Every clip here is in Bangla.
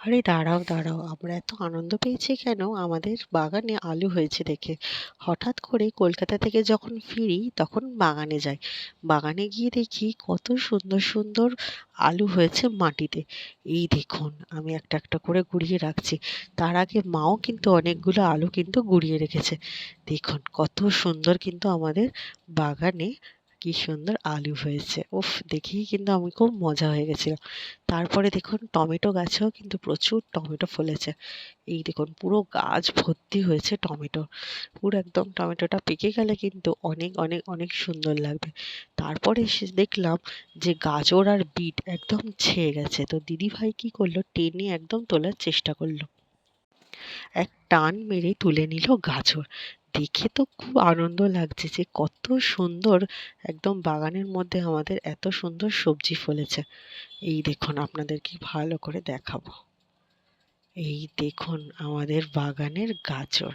আরে দাঁড়াও দাঁড়াও। আমরা এত আনন্দ পেয়েছি কেন? আমাদের বাগানে আলু হয়েছে দেখে। হঠাৎ করে কলকাতা থেকে যখন ফিরি তখন বাগানে যাই। বাগানে গিয়ে দেখি কত সুন্দর সুন্দর আলু হয়েছে মাটিতে। এই দেখুন, আমি একটা একটা করে গুড়িয়ে রাখছি। তার আগে মাও কিন্তু অনেকগুলো আলু কিন্তু গুড়িয়ে রেখেছে। দেখুন, কত সুন্দর কিন্তু আমাদের বাগানে কি সুন্দর আলু হয়েছে। উফ, দেখেই কিন্তু আমি খুব মজা হয়ে গেছিল তারপরে দেখুন, টমেটো গাছেও কিন্তু প্রচুর টমেটো ফলেছে। এই দেখুন, পুরো গাছ ভর্তি হয়েছে টমেটো। পুরো একদম টমেটোটা পেকে গেলে কিন্তু অনেক অনেক অনেক সুন্দর লাগবে। তারপরে এসে দেখলাম যে গাজর আর বিট একদম ছেয়ে গেছে। তো দিদি ভাই কি করল, টেনে একদম তোলার চেষ্টা করল। এক টান মেরে তুলে নিল গাজর দেখে তো খুব আনন্দ লাগছে যে কত সুন্দর একদম বাগানের মধ্যে আমাদের এত সুন্দর সবজি ফলেছে। এই দেখুন আপনাদেরকে ভালো করে দেখাবো। এই দেখুন, আমাদের বাগানের গাজর।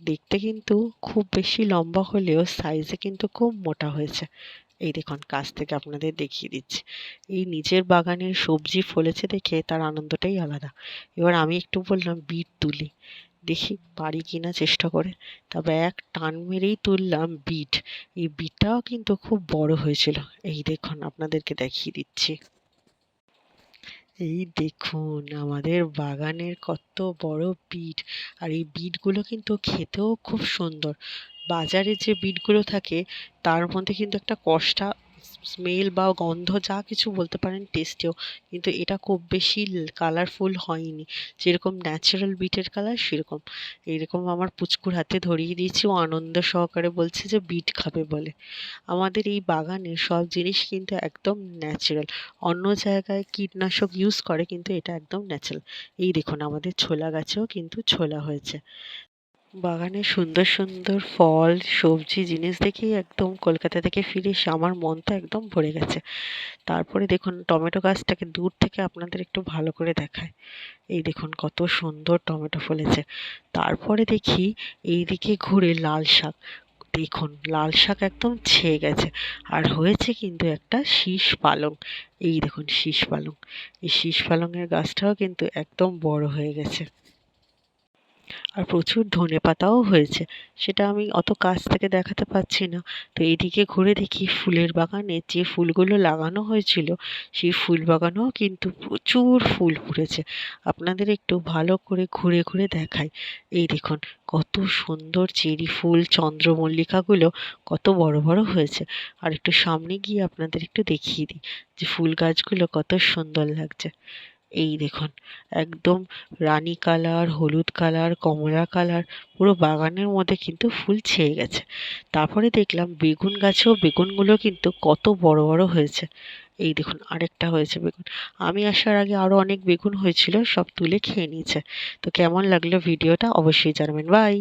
দেখতে কিন্তু খুব বেশি লম্বা হলেও সাইজে কিন্তু খুব মোটা হয়েছে। এই দেখুন, কাছ থেকে আপনাদের দেখিয়ে দিচ্ছি। এই নিজের বাগানের সবজি ফলেছে দেখে তার আনন্দটাই আলাদা। এবার আমি একটু বললাম বিট তুলি। দেখি পারি কিনা চেষ্টা করে। তবে এক টান মেরেই তুললাম বিট এই বিটটাও কিন্তু খুব বড় হয়েছিল। এই দেখুন, আপনাদেরকে দেখিয়ে দিচ্ছি। এই দেখুন, আমাদের বাগানের কত বড় বিট আর এই বিটগুলো কিন্তু খেতেও খুব সুন্দর। বাজারে যে বিটগুলো থাকে, তার মধ্যে কিন্তু একটা কষ্টা, স্মেল বা গন্ধ যা কিছু বলতে পারেন টেস্টেও কিন্তু এটা খুব বেশি কালারফুল হয়নি। যেরকম ন্যাচারাল বিটের কালার সেরকম। এরকম আমার পুচকুর হাতে ধরিয়ে দিয়েছি, ও আনন্দ সহকারে বলছে যে বিট খাবে বলে। আমাদের এই বাগানে সব জিনিস কিন্তু একদম ন্যাচারাল অন্য জায়গায় কীটনাশক ইউজ করে, কিন্তু এটা একদম ন্যাচারাল এই দেখুন, আমাদের ছোলা গাছেও কিন্তু ছোলা হয়েছে। বাগানে সুন্দর সুন্দর ফল, সবজি, জিনিস দেখেই একদম কলকাতা থেকে ফিরে এসে আমার মনটা একদম ভরে গেছে। তারপরে দেখুন, টমেটো গাছটাকে দূর থেকে আপনাদের একটু ভালো করে দেখায়। এই দেখুন, কত সুন্দর টমেটো ফলেছে। তারপরে দেখি এই দিকে ঘুরে লাল শাক। দেখুন, লাল শাক একদম ছেয়ে গেছে। আর হয়েছে কিন্তু একটা শীষ পালং। এই দেখুন, শীষ পালং। এই শীষ পালংয়ের গাছটাও কিন্তু একদম বড় হয়ে গেছে। আর প্রচুর ধনে পাতাও হয়েছে। সেটা আমি অত কাছ থেকে দেখাতে পাচ্ছি না। তো এদিকে ঘুরে দেখি ফুলের বাগানে যে ফুলগুলো লাগানো হয়েছিল, সেই ফুল বাগানেও কিন্তু প্রচুর ফুল ফুটেছে। আপনাদের একটু ভালো করে ঘুরে ঘুরে দেখাই। এই দেখুন, কত সুন্দর চেরি ফুল, চন্দ্রমল্লিকাগুলো কত বড় বড় হয়েছে। আর একটু সামনে গিয়ে আপনাদের একটু দেখিয়ে দিই যে ফুল গাছগুলো কত সুন্দর লাগছে। এই দেখুন, একদম রানী কালার, হলুদ কালার, কমলা কালার, পুরো বাগানের মধ্যে কিন্তু ফুল ছেয়ে গেছে। তারপরে দেখলাম বেগুন গাছেও বেগুনগুলো কিন্তু কত বড় বড় হয়েছে। এই দেখুন, আরেকটা হয়েছে বেগুন। আমি আসার আগে আরও অনেক বেগুন হয়েছিল, সব তুলে খেয়ে নিয়েছে। তো কেমন লাগল ভিডিওটা অবশ্যই জানাবেন। বাই!